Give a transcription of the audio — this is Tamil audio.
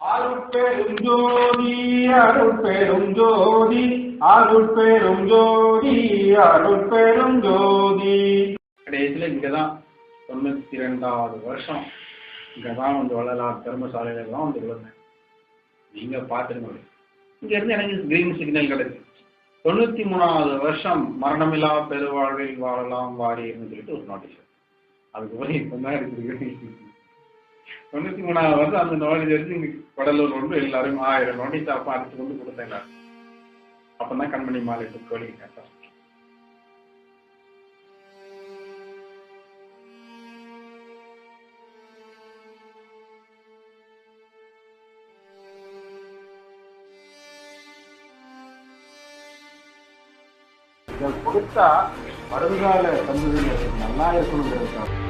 அருட்பெரும் ஜோதி அருட்பெரும் ஜோதி அருட்பெரும் ஜோதி அருட்பெரும் ஜோதி கடைசியில் இங்கதான் தொண்ணூத்தி இரண்டாவது ரெண்டாவது வருஷம். இங்கதான் வந்து வளரலாம் தர்மசாலையில தான் வந்து விழுந்தேன். பாத்துருங்க இங்க இருந்து எனக்கு கிரீன் சிக்னல் கிடைச்சு. தொண்ணூத்தி மூணாவது வருஷம் மரணமில்லா பெருவாழ்வில் வாழலாம் வாடி சொல்லிட்டு ஒரு நோட்டீஸ் அதுக்கப்புறம் இப்போ இப்பதான் இருக்குது தொண்ணூத்தி மூணாவது வருஷம் அந்த நோட்டீஸ் எடுத்து இங்கே கடலூர் கொண்டு எல்லாரும் ஆயிரம் நோண்டி அப்போ அடிச்சு கொண்டு கொடுத்தேன் நான். அப்போ கண்மணி மாலை கோழி கேட்டேன் கொடுத்தா வருங்கால சந்ததியினர் நல்லா இருக்கணுங்கிறதுக்காக.